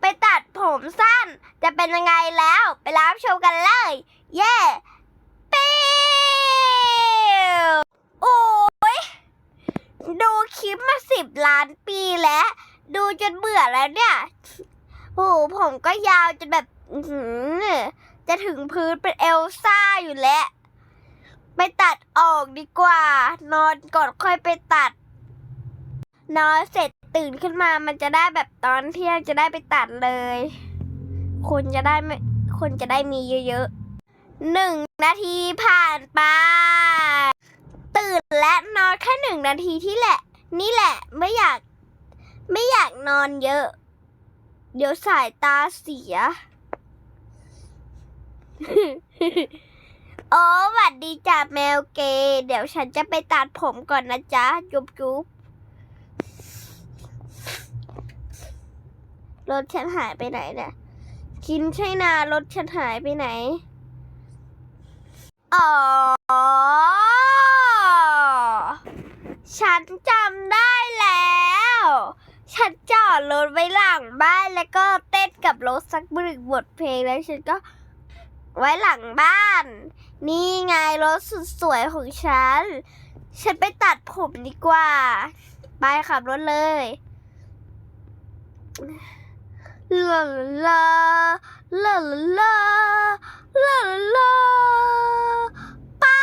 ไปตัดผมสั้น จะเป็นยังไงแล้ว ไปรับชมกันเลย เย้ปิ้วโอ้ยดูคลิปมาสิบล้านปีแล้ว ดูจนเบื่อแล้วเนี่ยโอ้โหผมก็ยาวจนแบบจะถึงพื้นเป็นเอลซ่าอยู่แล้ว ไปตัดออกดีกว่า นอนก่อนค่อยไปตัด นอนเสร็จ ตื่นขึ้นมามันจะได้แบบตอนเที่ยงจะได้ไปตัดเลย คนจะได้ไม่คนจะได้มีเยอะๆหนึ่งนาทีผ่านไป ตื่นและนอนแค่หนึ่งนาทีที่แหละ นี่แหละไม่อยาก ไม่อยากนอนเยอะ เดี๋ยวสายตาเสีย โอ้หวัดดีจ้าแมวเกย์เดี๋ยวฉันจะไปตัดผมก่อนนะจ๊ะ จุ๊บจุ๊บ รถฉันหายไปไหนเนี่ยกินใช่นารถฉันหายไปไหน อ๋อ ฉันจำได้แล้ว ฉันจอดรถไว้หลังบ้านแล้วก็เต้นกับรถสักบึกบทเพลงแล้วฉันก็ไว้หลังบ้าน นี่ไงรถสุดสวยของฉัน ฉันไปตัดผมดีกว่า ไปขับรถเลย ลาลาลาลาลาลาป้า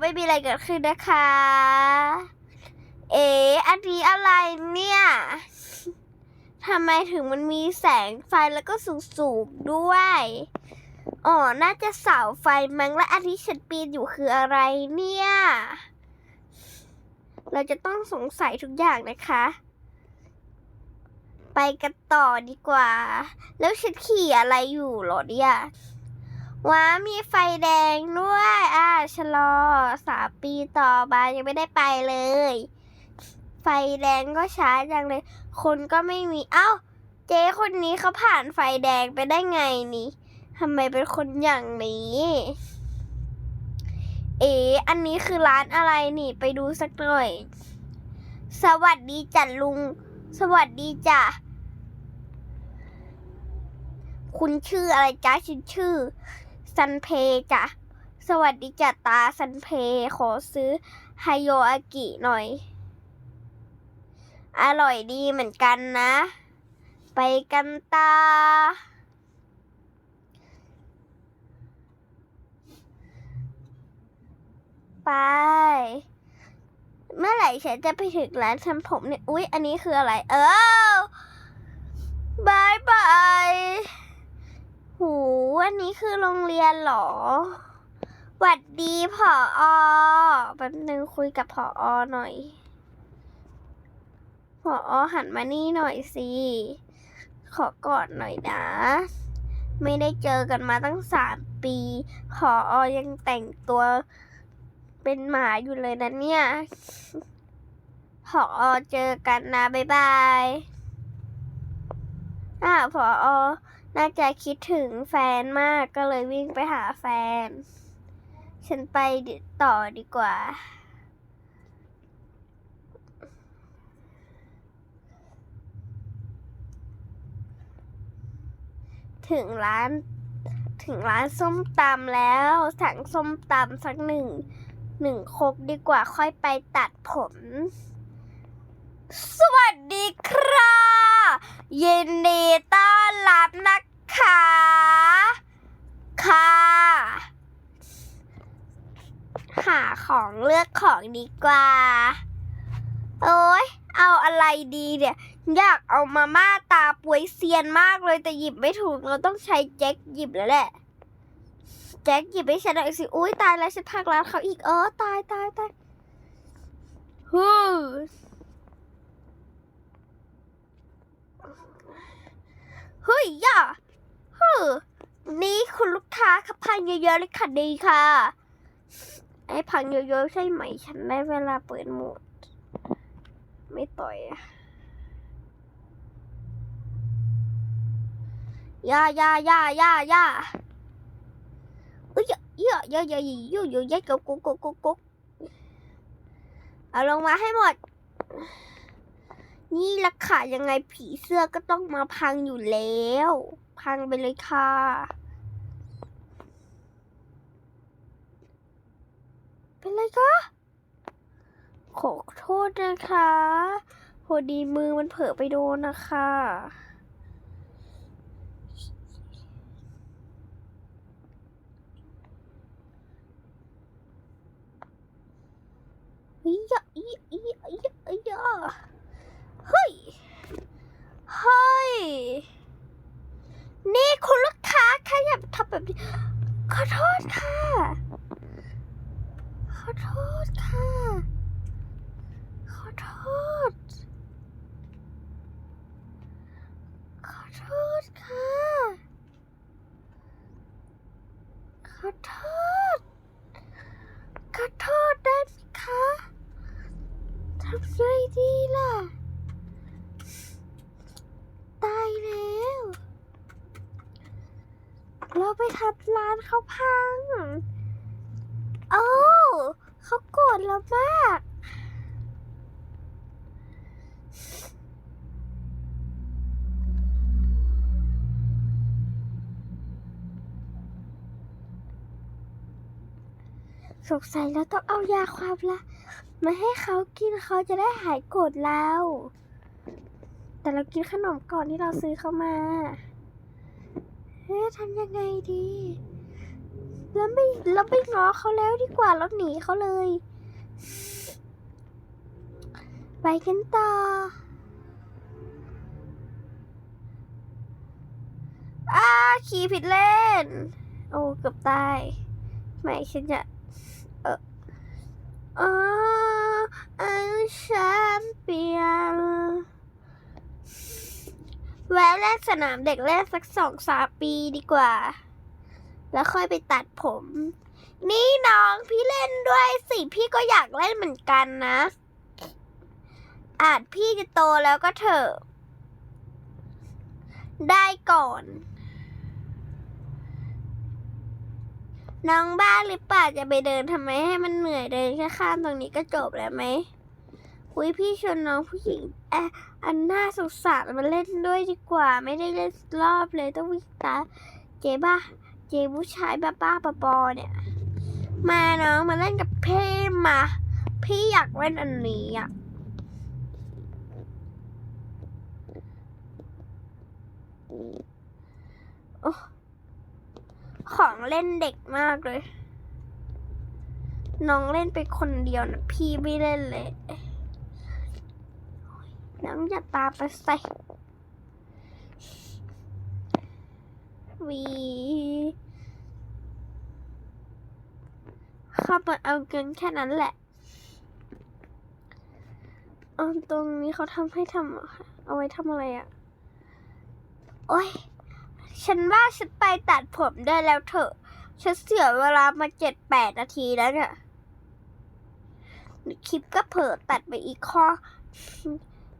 ไม่มีอะไรเกิดขึ้นนะคะ เอ๋อันนี้อะไรเนี่ยทำไมถึงมันมีแสงไฟแล้วก็สูงๆด้วย อ๋อ น่าจะเสาไฟมั้งและอันที่ฉันปีนอยู่คืออะไรเนี่ย เราจะต้องสงสัยทุกอย่างนะคะ ไปกันต่อดีกว่า แล้วฉันขี่อะไรอยู่หรอเนี่ยว้ามีไฟแดงด้วย อ่าชะลอสามปีต่อมายังไม่ได้ไปเลย ไฟแดงก็ช้าจังเลย คนก็ไม่มี เอ้า เจ๊คนนี้เขาผ่านไฟแดงไปได้ไงนี่ทำไมเป็นคนอย่างนี้ เอ๋อันนี้คือร้านอะไรนี่ ไปดูสักหน่อย สวัสดีจ้ะลุง สวัสดีจ้ะ คุณชื่ออะไรจ๊ะฉันชื่อซันเพจ้ะสวัสดีจ้ะตาซันเพขอซื้อไฮโยอากิหน่อย อร่อยดีเหมือนกันนะ ไปกันตา ไป เมื่อไหร่ฉันจะไปถึงร้านทำผมเนี่ย อุ๊ย อันนี้คืออะไร เออบายบาย หูอันนี้คือโรงเรียนเหรอ หวัดดีผออแป๊บนึงคุยกับผออหน่อย ผออหันมานี่หน่อยสิ ขอกอดหน่อยนะ ไม่ได้เจอกันมาตั้งสามปี ผออยังแต่งตัวเป็นหมาอยู่เลยนะเนี่ยพอเจอกันนะ บ๊ายบาย อ่าพอ น่าจะคิดถึงแฟนมากก็เลยวิ่งไปหาแฟน ฉันไปต่อดีกว่า ถึงร้านถึงร้านส้มตำแล้วสั่งส้มตำสักหนึ่งหนึ่งคกดีกว่าค่อยไปตัดผม สวัสดีครับยินดีต้อนรับนะ คะค่ะหาของเลือกของดีกว่า โอ้ยเอาอะไรดีเนี่ย อยากเอามาม่าตาป่วยเซียนมากเลยแต่หยิบไม่ถูกเราต้องใช้แจ็คหยิบแล้วแหละ แจ็คหยิบให้ฉันหน่อยสิอุ้ยตายแล้วฉันพักร้านเขาอีกเออตายตายตายฮู้เฮ้ยย่า ฮนี่คุณลูกค้าครับพังเยอะๆเลยค่ะดีค่ะ ไอ้พังเยอะๆใช่ไหม ฉันได้เวลาเปิดโหมด ไม่ต่อยอะย่าย่าย่าย่าย่าเอ้ยเยอะเยอะเยอะเยอะเยอะเยอะเยกุ๊กกุ๊กกุ๊กกุ๊กกุ๊กเอาลงมาให้หมด นี่ละค่ะยังไงผีเสื้อก็ต้องมาพังอยู่แล้ว พังไปเลยค่ะ เป็นไรคะ ขอโทษนะคะพอดีมือมันเผลอไปโดนนะคะ อียะอียะอียะอียะอียะเฮ้ย เฮ้ย นี่คุณลูกค้าค่ะอย่าทำแบบนี้ ขอโทษค่ะ ขอโทษค่ะ ขอโทษ ขอโทษค่ะ ขอโทษ ขอโทษได้ไหมคะทำไงดีล่ะ ตายแล้ว เรา ไปทำร้านเขาพัง โอ้เขาโกรธเรามาก สงสัยเราต้องเอายาความละมาให้เขากินเขาจะได้หายโกรธเรา แต่เรากินขนมก่อนที่เราซื้อเขามา เฮ้ยทำยังไงดี แล้วไม่เราไปง้อเขาแล้วดีกว่าเราหนีเขาเลย ไปกันต่ออาขี่ผิดเลนโอ้เกือบตาย ไม่ฉันจะ เออเออ ล่นสนามเด็กเล่นสักสองสามปีดีกว่า แล้วค่อยไปตัดผม นี่น้องพี่เล่นด้วยสิพี่ก็อยากเล่นเหมือนกันนะ อาจพี่จะโตแล้วก็เถอะได้ก่อน น้องบ้าหรือเปล่าจะไปเดินทำไมให้มันเหนื่อยเดินแค่ข้ามตรงนี้ก็จบแล้วไหมอุ้ยพี่ชวนน้องผู้หญิงแอะ อันน่าสงสารมาเล่นด้วยดีกว่า ไม่ได้เล่นรอบเลยต้องวิ่งตามเจ๊บ้าเจ๊ผู้ชายบ้าบ้าๆบอเนี่ย มาน้องมาเล่นกับพี่มา พี่อยากเล่นอันนี้อะอของเล่นเด็กมากเลย น้องเล่นไปคนเดียวนะพี่ไม่เล่นเลย น้องอย่าตาไปใส่ วีเข้ามาเอาเงินแค่นั้นแหละเอาตรงนี้เขาทำให้ทำเหรอคะเอาไว้ทำอะไรอะ่ะ โอ้ย ฉันว่าฉันไปตัดผมได้แล้วเถอะ ฉันเสียเวลามาเจ็ดแปดนาทีแล้วเนี่ย คลิปก็เผลอตัดไปอีกข้อ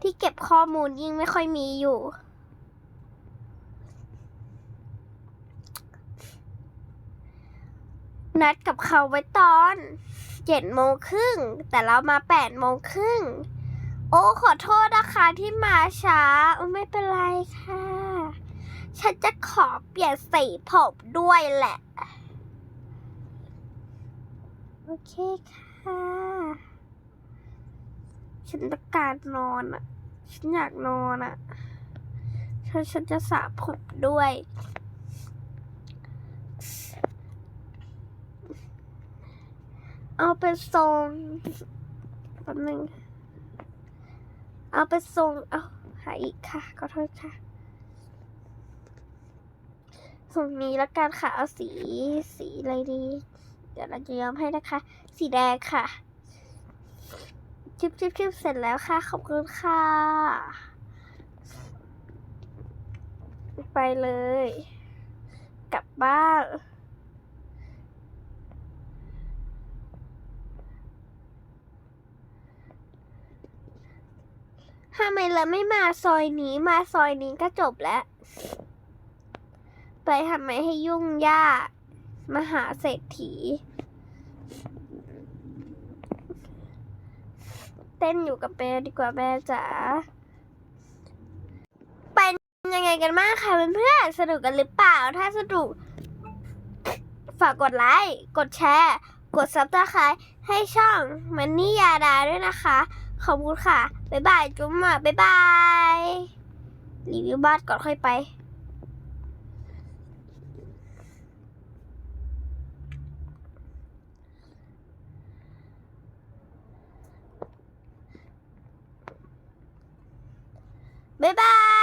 ที่เก็บข้อมูลยิ่งไม่ค่อยมีอยู่ นัดกับเขาไว้ตอนเจ็ดโมงครึ่ง แต่เรามาแปดโมงครึ่ง โอ้ขอโทษนะคะที่มาช้า ไม่เป็นไรค่ะ ฉันจะขอเปลี่ยนสีผมด้วยแหละ โอเคค่ะ ฉันต้องการนอนอะ ฉันอยากนอนอะฉันฉันจะสระผมด้วย เอาเป็นทรงแป๊บนึง เอาเป็นทรงเอาหาอีกค่ะ ขอโทษค่ะทรงนี้แล้วกันค่ะ เอาสีสีอะไรดี เดี๋ยวเราจะย้อมให้นะคะ สีแดงค่ะ ชิบชิบชิบเสร็จแล้วค่ะ ขอบคุณค่ะ ไปเลย กลับบ้านทำไมเราไม่มาซอยนี้มาซอยนี้ก็จบแล้ว ไปทำไมให้ยุ่งยาก มหาเศรษฐี เต้นอยู่กับแเปดีกว่าแม่จ๋าเป็นยังไงกันบ้างค่ะเพื่อนๆสนุกกันหรือเปล่า ถ้าสนุก ฝากกดไลค์ กดแชร์ กดซับสไครต์ให้ช่องมันนี่ยาดาด้วยนะคะ ขอบคุณค่ะ บ๊ายบาย จุ๊มอะบ๊ายบาย รีวิวบ้านก่อนค่อยไป 拜拜。